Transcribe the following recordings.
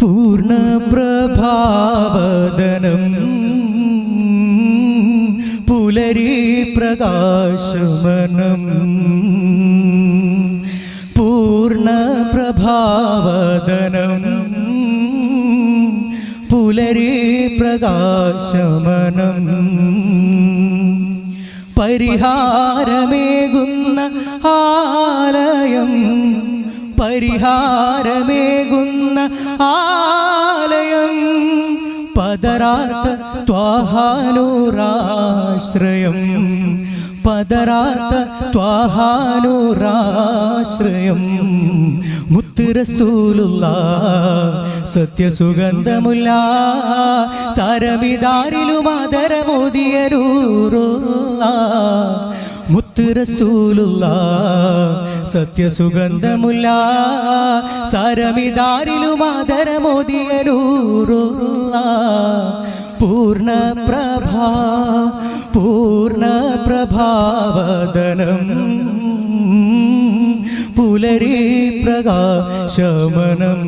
പൂർണപ്രഭാവദനം പുലരി പ്രകാശമനം. പൂർണപ്രഭാവദനം പുലരി പ്രകാശമനം. പരിഹാരമേകുന്ന ആലയം. പരിഹാരമേകുന്ന ആലയം പതരാത്ത ത്വാഹാനൂറാശ്രയം പതരാത്ത ത്വാഹാനൂറാശ്രയം മുത്തുറസൂലുള്ള സത്യസുഗന്ധമുല്ല സാരമിതാരിലും ആദരമോദിയരൂറുള്ള മുത്തുറസൂലുള്ള സത്യസുഗന്ധമുല്ല സാരമിതാരിലും ആദരമോദിയരൂറുള്ള പൂർണ പ്രഭാവദനം. പുലരി പ്രകാശമനം.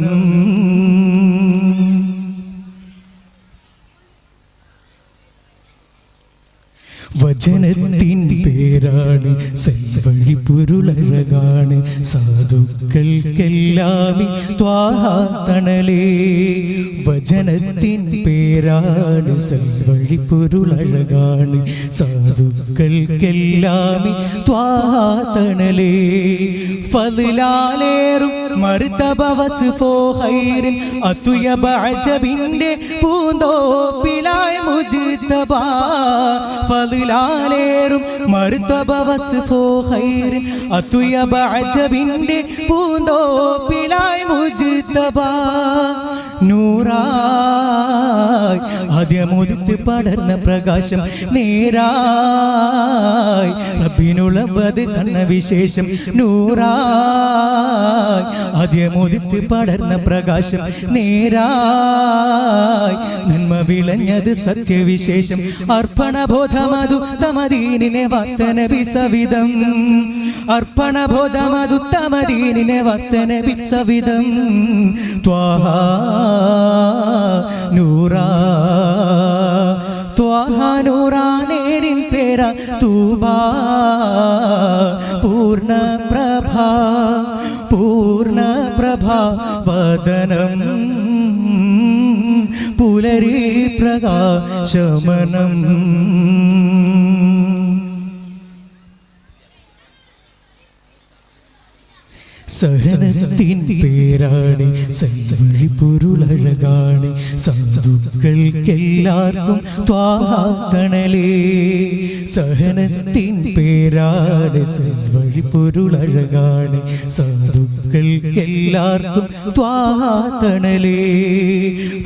വചനത്തിൻ പേരാണ് സൈവഴി പൊരുളഴകാണ് സാധുക്കൾക്കെല്ലാമി തണലേ വചനത്തിൻ പേരാണ് സൈവഴി പൊരുളഴകാണ് സാധുക്കൾക്കെല്ലാമി തണലേ ഫതിലാലേറും മറുത്തപവസ് ഫോ ഹൈറിൻ അതുയബ അജബിന്റെ പൂന്തോപ്പിലായ മുജിതബ. ഫതിലാലേറും അതുയ ബഅജബിന്റെ അജബിന്റെ പിലായ് മുജിതബ നൂറായി ആദ്യമുദിത്ത് പടർന്ന പ്രകാശം നേരായി. റബ്ബിനുളമ്പത് കണ്ണ വിശേഷം നൂറായി ആദ്യമുദിത്ത് പടർന്ന പ്രകാശം നേരായി. വിളഞ്ഞത് സത്യവിശേഷം. അർപ്പണബോധമതു തമദീനിനെ വത്തനബി സവിധം അർപ്പണബോധമതു തമദീനിനെ വത്തനബി സവിധം ത്വാഹ നൂറാ നേരിൽ പേര തൂബാ. പൂർണ പ്രഭ പൂർണ പ്രഭ വദനം. പുലരി പ്രകാശമനം. സഹനത്തിൻ പേരാണ് സൈവഴി സഹനത്തിൻ പേരാണ് സൈവഴി പൊരുളഴകാണ് സാധുക്കൾക്കെല്ലാവർക്കും ത്വാഹാതണലേ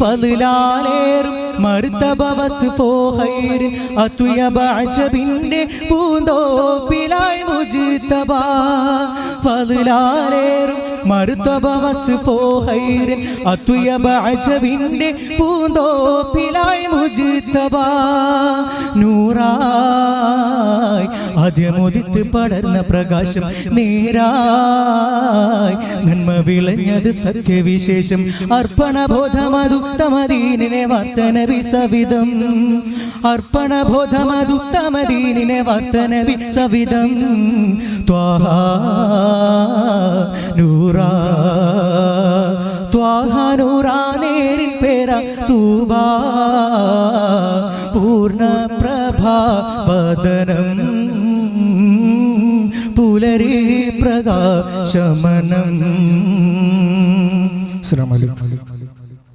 ഫതിലാലേറും മർത്തബവസ് ഫോ ഹൈറിൻ അതുയബ പൂന്തോപ്പിലായി ഫതിലാലേറും മർത്തബവസ് ഫോ ഹൈറിൻ അതുയബ അജബിന്റെ പൂന്തോപ്പിലായി മുജിതബ നൂറായി ആദ്യമുദിത്ത് പടർന്ന പ്രകാശം നേരായി. നന്മ വിളഞ്ഞത് സത്യവിശേഷം. അർപ്പണബോധമതുത്തമദീനിനെ വർത്തന വിസവിധം അർപ്പണബോധമതുത്തമദീനിനെ വർത്തന വിസവിധം ത്വാഹ നൂറാ. ത്വാഹ നൂറാ നേരിൽ പേര തൂവാ പൂർണ പ്രഭാ വദനം. പുലരി പ്രകാശമനം. അലൈക്കും